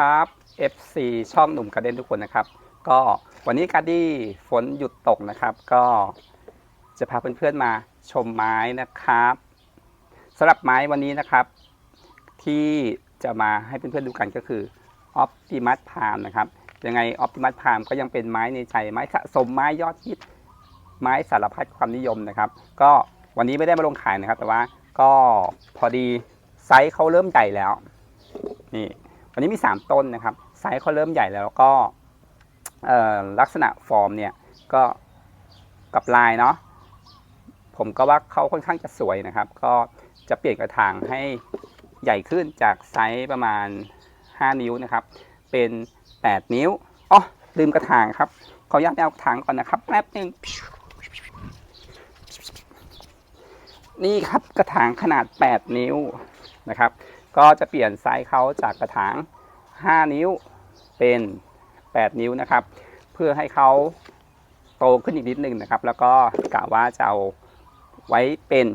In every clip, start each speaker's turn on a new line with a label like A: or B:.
A: ครับ FC ช่องหนุ่มกระเด็นทุกคนนะครับ ก็วันนี้การดี้ฝนหยุดตกนะครับ ก็จะพาเพื่อนๆมาชมไม้นะครับสำหรับไม้วันนี้นะครับ ที่จะมาให้เพื่อนๆดูกันก็คือ Optimus Palm นะครับยังไง Optimus Palm ก็ยังเป็นไม้ในใจไม้สะสมไม้ยอดฮิตไม้สารพัดความนิยมนะครับ ก็วันนี้ไม่ได้มาลงขายนะครับ แต่ว่าก็พอดีไซส์เขาเริ่มใหญ่แล้วนี่ วันนี้มี 3 ต้นนะครับไซส์เขาเริ่มใหญ่แล้วก็ลักษณะฟอร์มเนี่ยก็กับลายเนาะผมก็ว่าเขาค่อนข้างจะสวยนะครับ ก็จะเปลี่ยนกระถางให้ใหญ่ขึ้นจากไซส์ประมาณ 5 นิ้วนะครับ เป็น 8 นิ้วอ๋อลืมกระถางครับขออนุญาตเอากระถางก่อนนะครับแป๊บหนึงนี่ครับกระถางขนาด 8 นิ้วนะครับ ก็จะเปลี่ยนไซส์เขาจากกระถาง 5 นิ้วเป็น 8 นิ้วนะครับ เพื่อให้เขาโตขึ้นอีกนิดนึงนะครับ แล้วก็กะว่าจะเอาไว้เป็น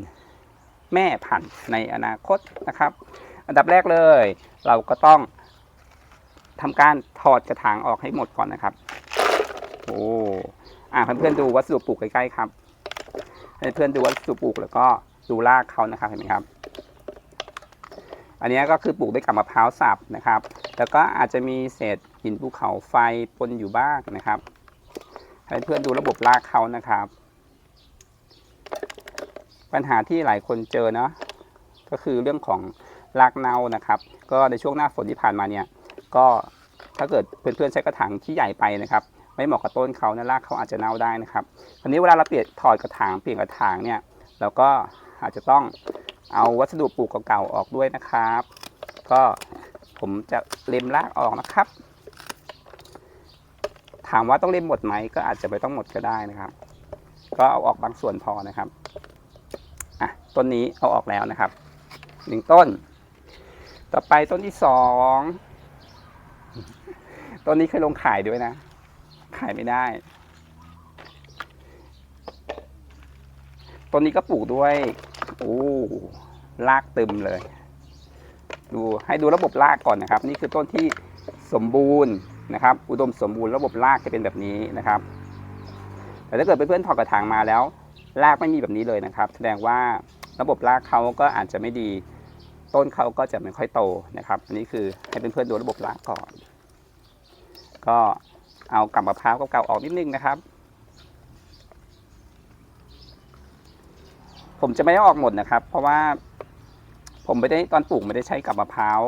A: แม่พันธุ์ในอนาคตนะครับ อันดับแรกเลย เราก็ต้องทำการถอดกระถางออกให้หมดก่อนนะครับโอ้อ่าเพื่อนๆดูวัสดุปลูกใกล้ๆครับให้เพื่อนดูวัสดุปลูกแล้วก็ดูรากเขานะครับเห็นไหมครับ อันนี้ก็คือปลูกด้วยกับมะพร้าวสับนะครับ แล้วก็อาจจะมีเศษหินภูเขาไฟปนอยู่บ้างนะครับ ให้เพื่อนดูระบบรากเขานะครับ ปัญหาที่หลายคนเจอเนาะก็คือเรื่องของรากเน่านะครับ ก็ในช่วงหน้าฝนที่ผ่านมาเนี่ย ก็ถ้าเกิดเพื่อนๆใช้กระถางที่ใหญ่ไปนะครับ ไม่เหมาะกับต้นเขานะรากเขาอาจจะเน่าได้นะครับคราวนี้เวลาเราเปลี่ยนถอดกระถางเปลี่ยนกระถางเนี่ยเราก็อาจจะต้อง เอาวัสดุปลูกเก่าๆออกด้วยนะครับ ก็ผมจะเล็มรากออกนะครับ ถามว่าต้องเล็มหมดไหมก็อาจจะไม่ต้องหมดก็ได้นะครับ ก็เอาออกบางส่วนพอนะครับอะต้นนี้เอาออกแล้วนะครับหนึ่งต้น ต่อไปต้นที่สองต้นนี้เคยลงขายด้วยนะ ขายไม่ได้ต้นนี้ก็ปลูกด้วย โอ้รากตึมเลย ดูให้ดูระบบรากก่อนนะครับ นี่คือต้นที่สมบูรณ์นะครับ อุดมสมบูรณ์ระบบรากจะเป็นแบบนี้นะครับ แต่ถ้าเกิดเพื่อนๆถอดกระถางมาแล้วรากไม่มีแบบนี้เลยนะครับ แสดงว่าระบบรากเขาก็อาจจะไม่ดี ต้นเขาก็จะไม่ค่อยโตนะครับอันนี้คือให้เพื่อนๆดูระบบรากก่อน ก็เอากับมะพร้าวเก่าๆออกนิดนึงนะครับ ผมจะไม่ได้ออกหมดนะครับ เพราะว่าผมไม่ได้ตอนปลูกไม่ได้ใช้กับมะพร้าว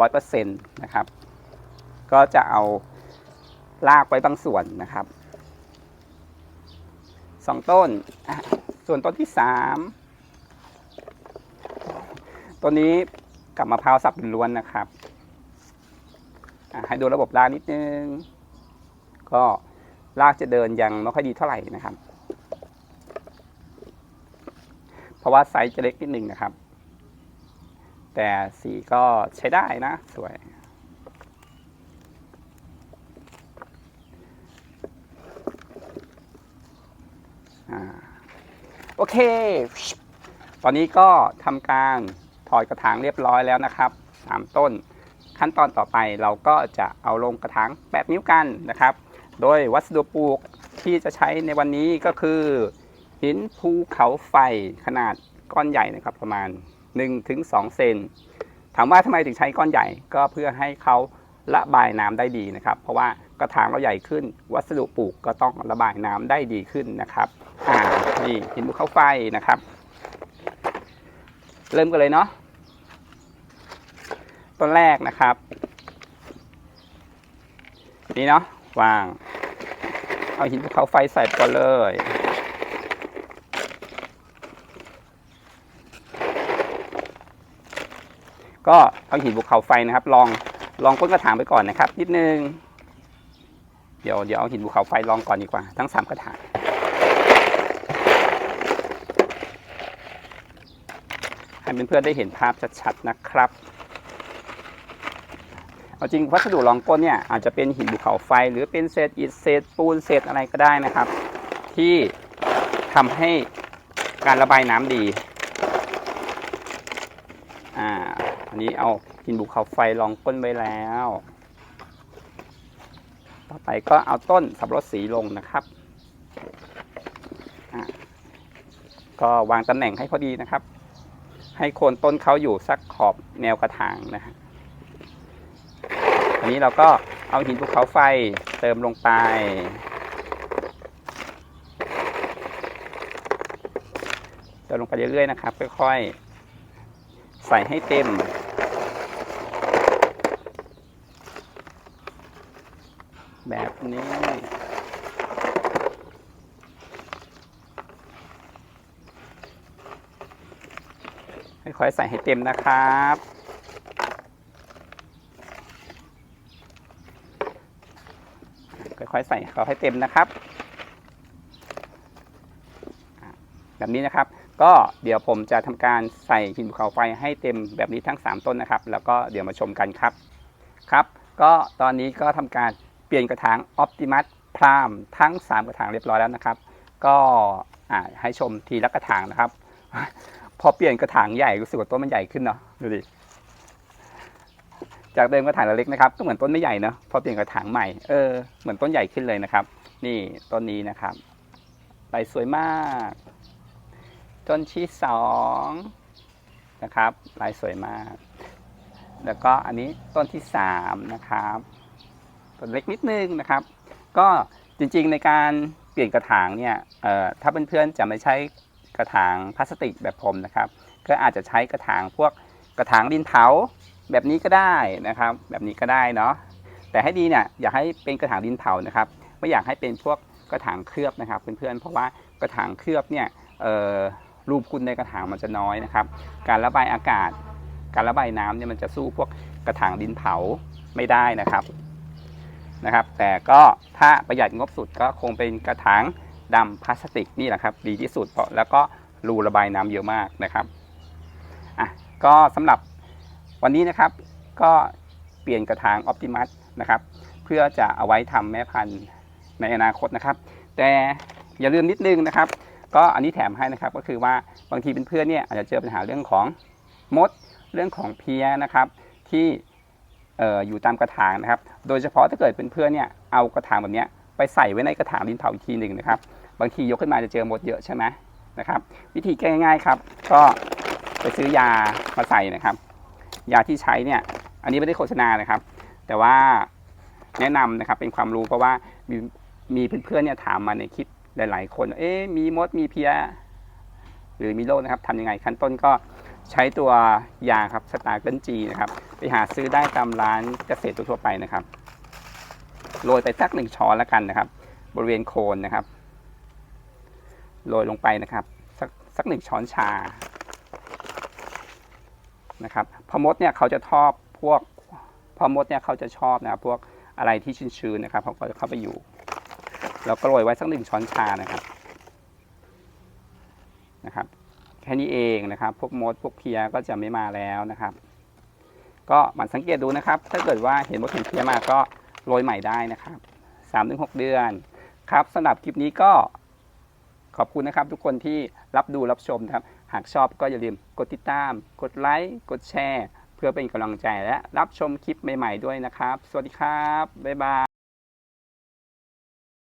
A: ร้อยเปอร์เซ็นต์นะครับ ก็จะเอาลากไว้บางส่วนนะครับสองต้น ส่วนต้นที่สามต้นนี้กับมะพร้าวสับล้วนนะครับ ให้ดูระบบรากนิดนึง ก็รากจะเดินยังไม่ค่อยดีเท่าไหร่นะครับ เพราะว่าไซส์จะเล็กนิดนึงนะครับ แต่สีก็ใช้ได้นะ สวยอโอเค ตอนนี้ก็ทำการถอดกระถางเรียบร้อยแล้วนะครับสามต้น ขั้นตอนต่อไปเราก็จะเอาลงกระถางแบบนิ้วกันนะครับ โดยวัสดุปลูกที่จะใช้ในวันนี้ก็คือ หินภูเขาไฟขนาดก้อนใหญ่นะครับประมาณ 1-2 เซนถามว่าทำไมถึงใช้ก้อนใหญ่ก็เพื่อให้เขาระบายน้ำได้ดีนะครับ เพราะว่ากระถางเราใหญ่ขึ้น วัสดุปลูกก็ต้องระบายน้ำได้ดีขึ้นนะครับอ่านี่หินภูเขาไฟนะครับ เริ่มกันเลยเนาะต้นแรกนะครับนี่เนาะวาง เอาหินภูเขาไฟใส่ก่อนเลย ก็เอาหินภูเขาไฟนะครับ ลองลองก้นกระถางไปก่อนนะครับ นิดนึง เดี๋ยวเดี๋ยวเอาหินภูเขาไฟลองก่อนดีกว่า ทั้งสามกระถางให้เพื่อนๆได้เห็นภาพชัดๆนะครับเอาจริงวัสดุรองก้นเนี่ยอาจจะเป็นหินภูเขาไฟ หรือเป็นเศษอิฐเศษปูนเศษอะไรก็ได้นะครับ ที่ทำให้การระบายน้ำดี อันนี้เอาหินภูเขาไฟรองก้นไว้แล้ว ต่อไปก็เอาต้นสับปะรดสีลงนะครับก็วางตำแหน่งให้พอดีนะครับ ให้โคนต้นเขาอยู่สักขอบแนวกระถางนะฮะอันนี้เราก็เอาหินภูเขาไฟเติมลงไป เติมลงไปเรื่อยๆนะครับ ค่อยๆ ใส่ให้เต็ม แบบนี้ ค่อยๆใส่ให้เต็มนะครับ ค่อยๆใส่เขาให้เต็มนะครับ แบบนี้นะครับ ก็เดี๋ยวผมจะทำการใส่หินภูเขาไฟให้เต็มแบบนี้ทั้ง 3 ต้นนะครับ แล้วก็เดี๋ยวมาชมกันครับ ครับ ก็ตอนนี้ก็ทำการ ปลี่ยนกระถาง Optimus Prime ทั้ง 3 กระถางเรียบร้อยแล้วนะครับ ก็ให้ชมทีละกระถางนะครับ พอเปลี่ยนกระถางใหญ่รู้สึกว่าต้นมันใหญ่ขึ้นเนาะดูดิจากเดิมกระถางเล็กนะครับก็เหมือนต้นไม่ใหญ่เนอะพอเปลี่ยนกระถางใหม่เออเหมือนต้นใหญ่ขึ้นเลยนะครับ นี่ต้นนี้นะครับใบสวยมากต้นที่สองนะครับลายสวยมาก แล้วก็อันนี้ต้นที่สามนะครับ เล็กนิดนึงนะครับ ก็จริงๆในการเปลี่ยนกระถางเนี่ยถ้าเพื่อนๆจะไม่ใช้กระถางพลาสติกแบบผมนะครับ ก็อาจจะใช้กระถางพวกกระถางดินเผาแบบนี้ก็ได้นะครับ แบบนี้ก็ได้เนาะแต่ให้ดีเนี่ยอยากให้เป็นกระถางดินเผานะครับไม่อยากให้เป็นพวกกระถางเคลือบนะครับเพื่อนๆเพราะว่ากระถางเคลือบเนี่ยรูพุนในกระถางมันจะน้อยนะครับ การระบายอากาศ การระบายน้ำเนี่ยมันจะสู้พวกกระถางดินเผาไม่ได้นะครับ นะครับ แต่ก็ถ้าประหยัดงบสุดก็คงเป็นกระถางดำพลาสติกนี่แหละครับดีที่สุดเพราะแล้วก็รูระบายน้ำเยอะมากนะครับอะก็สำหรับวันนี้นะครับก็เปลี่ยนกระถางออ t ติมัสนะครับ เพื่อจะเอาไว้ทำแม่พันธุ์ในอนาคตนะครับ แต่อย่าลืมนิดนึงนะครับ ก็อันนี้แถมให้นะครับก็คือว่าบางทีเป็นเพื่อนๆเนี่ยอาจจะเจอปัญหาเรื่องของมดเรื่องของเพี้ยนะครับ ที่ อ่ออยู่ตามกระถางนะครับ โดยเฉพาะถ้าเกิดเป็นเพื่อนเนี่ยเอากระถางแบบเนี้ยไปใส่ไว้ในกระถางดินเผาอีกทีหนึ่งนะครับ บางทียกขึ้นมาจะเจอมดเยอะใช่ไหมนะครับ วิธีแก้ง่ายๆครับ ก็ไปซื้อยามาใส่นะครับ ยาที่ใช้เนี่ยอันนี้ไม่ได้โฆษณานะครับ แต่ว่าแนะนำนะครับเป็นความรู้เพราะว่ามีมีเพื่อนๆเนี่ยถามมาในคลิปหลาย ๆ คน เอ๊ะมีมดมีเพีย หรือมีโรคนะครับทำยังไงขั้นต้นก็ ใช้ตัวยาครับสตาร์เกิลจีนะครับ ไปหาซื้อได้ตามร้านเกษตรทั่วไปนะครับ โรยไปสักหนึ่งช้อนแล้วกันนะครับ บริเวณโคนนะครับ โรยลงไปนะครับ สักสักหนึ่งช้อนชา นะครับพอมดเนี่ยเขาจะชอบพวกพอมดเนี่ยเขาจะชอบนะครับพวกอะไรที่ชื้นๆนะครับเขาก็จะเข้าไปอยู่ เราก็โรยไว้สักหนึ่งช้อนชานะครับ นะครับ แค่นี้เองนะครับ พวกมดพวกเพียก็จะไม่มาแล้วนะครับ ก็หมันสังเกตดูนะครับ ถ้าเกิดว่าเห็นมดเห็นเพียมาก็โรยใหม่ได้นะครับสามถึงหกเดือนครับสำหรับคลิปนี้ก็ขอบคุณนะครับทุกคนที่รับดูรับชมนะครับ หากชอบก็อย่าลืมกดติดตาม กดไลค์กดแชร์ เพื่อเป็นกำลังใจและรับชมคลิปใหม่ ๆ ด้วยนะครับ สวัสดีครับ บ๊ายบาย